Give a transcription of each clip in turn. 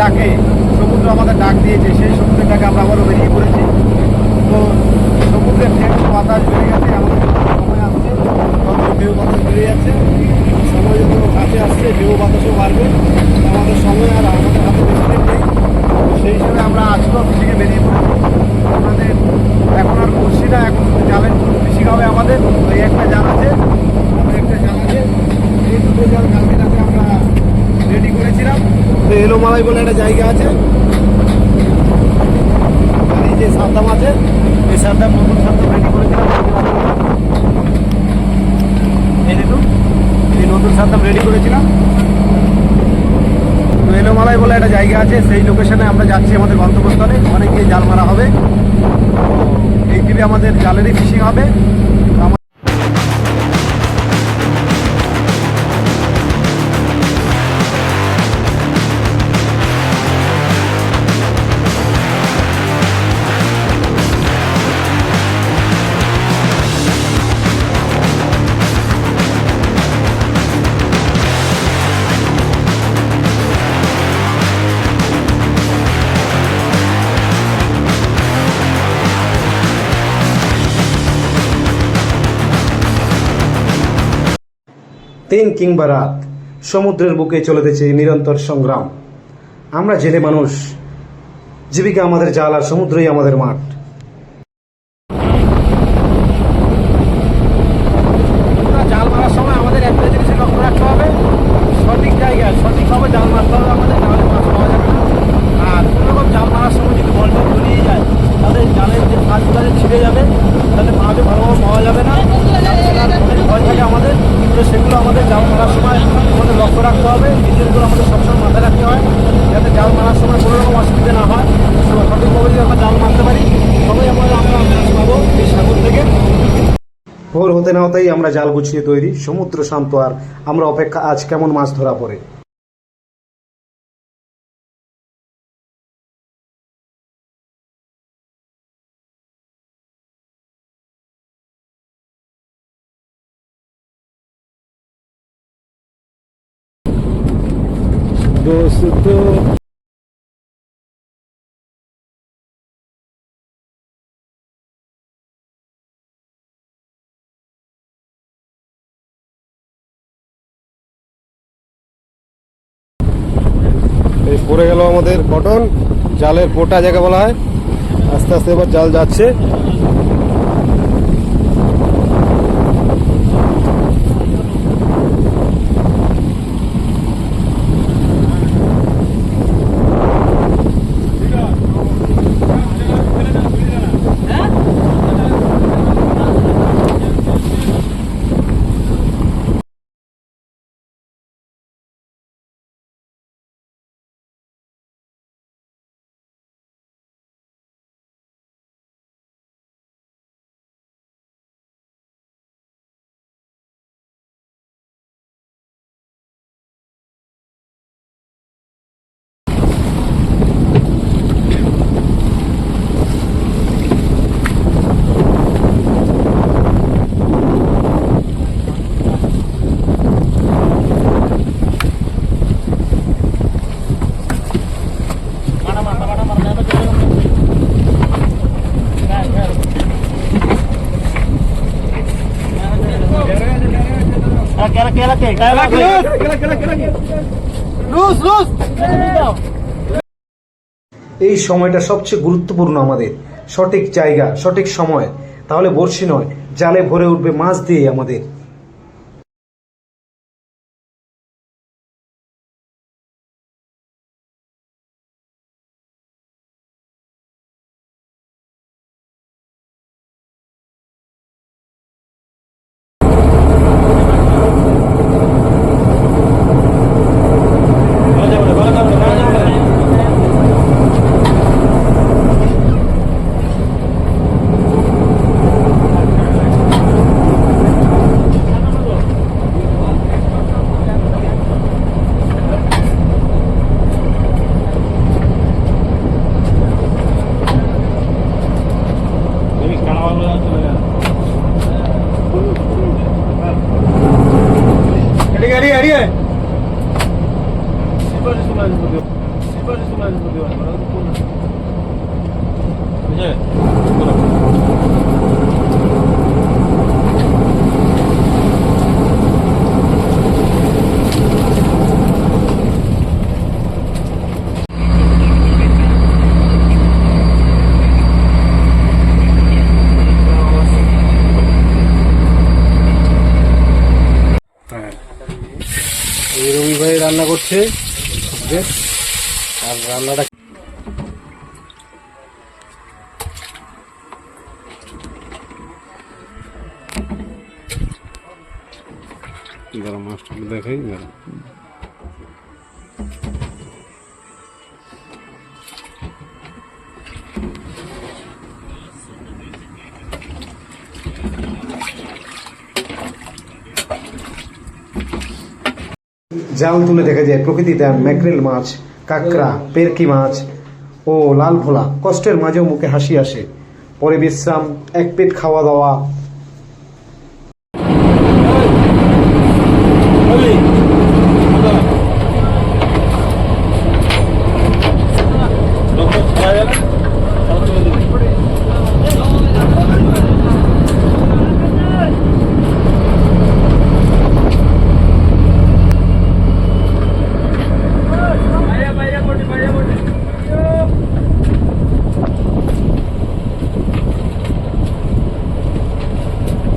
ডাকে, সমুদ্র আমাদের ডাক দিয়েছে, সেই সমুদ্রের ডাকে আমরা আবারও বেরিয়ে পড়েছি। তো সমুদ্রের ঢেউ, বাতাস বেড়ে গেছে, আমাদের সময় আসছে তত ঢেউ, বাতাস বেড়ে যাচ্ছে। সময় যত কাছে আসছে, ঢেউ, বাতাসও বাড়বে। আমাদের হাতে বেশি দিন নেই তো সেই হিসেবে আমরা আজকেও ফিশিংয়ে বেরিয়ে পড়েছি আমাদের এখন আর বসছি না এখন জালের ফিশিং হবে আমাদের ওই একটা জাল আছে আর একটা জাল আছে এই দুটো জাল কালকে রাতে আমরা রেডি করেছিলাম তো এলোমালাই বলে একটা জায়গা আছে আর এই যে সাদ্দাম আছে, এই সাদ্দাম নতুন সাদ্দাম রেডি এই দেখুন, এই নতুন সাদ্দাম রেডি করেছিলাম। তো এলোমালাই বলে একটা জায়গা আছে, সেই লোকেশনে আমরা যাচ্ছি আমাদের গন্তব্যস্থলে। গিয়ে জাল মারা হবে। এই আমাদের জালেরই ফিশিং হবে। দিন কিংবা রাত সমুদ্রের বুকে চলেতেছে নিরন্তর সংগ্রাম। আমরা জেলে মানুষ, জীবিকা আমাদের জাল আর সমুদ্রই আমাদের মাঠ বন্ধুরা, জাল মারার সময় আমাদের একটা জিনিসের লক্ষ্য রাখতে হবে সঠিক জায়গায় সঠিকভাবে জাল মারতে হবে আমাদের নাহলে মাছ পাওয়া যাবে না আর কোনো রকম জাল মারার সময় যদি বলটা ঘুরিয়ে যায় তাহলে জালের যে ফাঁসগুলো আছে ছিঁড়ে যাবে তাহলে মাছও ভালোভাবে পাওয়া যাবে না জাল ছেড়ার অনেক ভয় থাকে আমাদের তো সেগুলো আমাদের জাল মারার সময় আমাদের লক্ষ্য রাখতে হবে নিজেরগুলো আমাদের সবসময় মাথায় রাখতে হয়, যাতে জাল মারার সময় কোনো রকম অসুবিধা না হয়। সঠিকভাবে যদি আমরা জাল মারতে পারি, তবেই আমরা আমরা পাবো এই সাগর থেকে। ভোর হতে না হতেই আমরা জাল গুছিয়ে তৈরি, সমুদ্র শান্ত আর আমরা অপেক্ষা আজ কেমন মাছ ধরা পড়ে? আমাদের কটন জালের পোটা জায়গা বলা হয় আস্তে আস্তে এবার জাল যাচ্ছে। এই সময়টা সবচেয়ে গুরুত্বপূর্ণ আমাদের। সঠিক জায়গা সঠিক সময়। তাহলে বড়শি নয় জালে ভরে উঠবে মাছ দিয়ে আমাদের। এই রবি ভাই রান্না করছে আর রান্নাটা গরম মাছটা দেখাই গরম জাল তুলে দেখা যায়, প্রকৃতিতে ম্যাকরেল মাছ, কাঁকড়া, পেরকি মাছ ও লাল ভোলা। কষ্টের মাঝেও মুখে হাসি আসে। পরে বিশ্রাম, এক পেট খাওয়া দাওয়া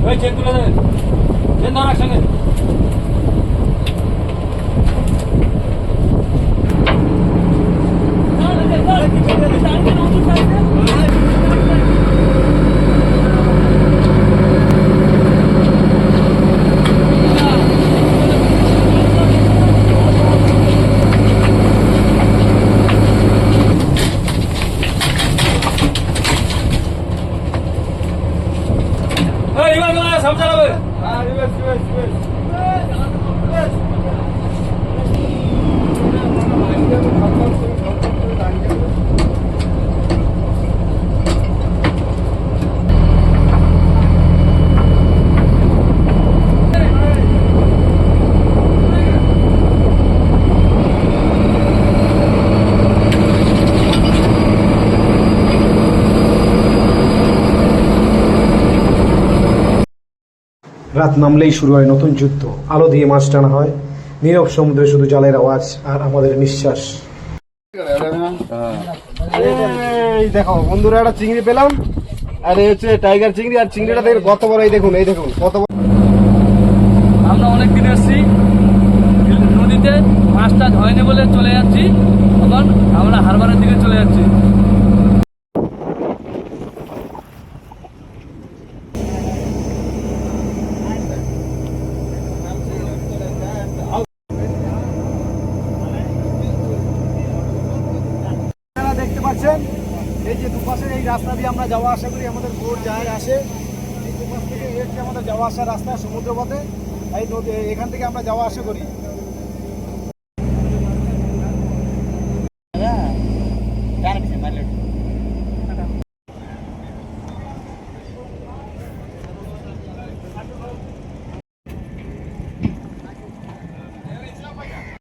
ওই চেন তুলে দেন চেন ধর একসঙ্গে এই এবার এবার সব চালাবে রাত নামলেই শুরু হয় নতুন যুদ্ধ। আলো দিয়ে মাছ টানা হয়। নীরব সমুদ্রে শুধু জালের আওয়াজ আর আমাদের নিঃশ্বাস। এই দেখো বন্ধুরা একটা চিংড়ি পেলাম। আর এই হচ্ছে টাইগার চিংড়ি আর চিংড়িটা দেখে কত বড় এই দেখুন এই দেখুন কত বড়। আমরা অনেক দিন এসেছি নদীতে মাছ টাছ হয়নি বলে চলে যাচ্ছি। এখন আমরা হারবারের দিকে চলে যাচ্ছি আপনারা দেখতে পাচ্ছেন এই যে দুপাশের এই রাস্তা দিয়ে আমরা যাওয়া আসা করি আমাদের বোট যায় আসে। এই দুপাশ থেকে আমাদের যাওয়া আসার রাস্তা সমুদ্রপথে। এই নদী এখান থেকে আমরা যাওয়া আসা করি।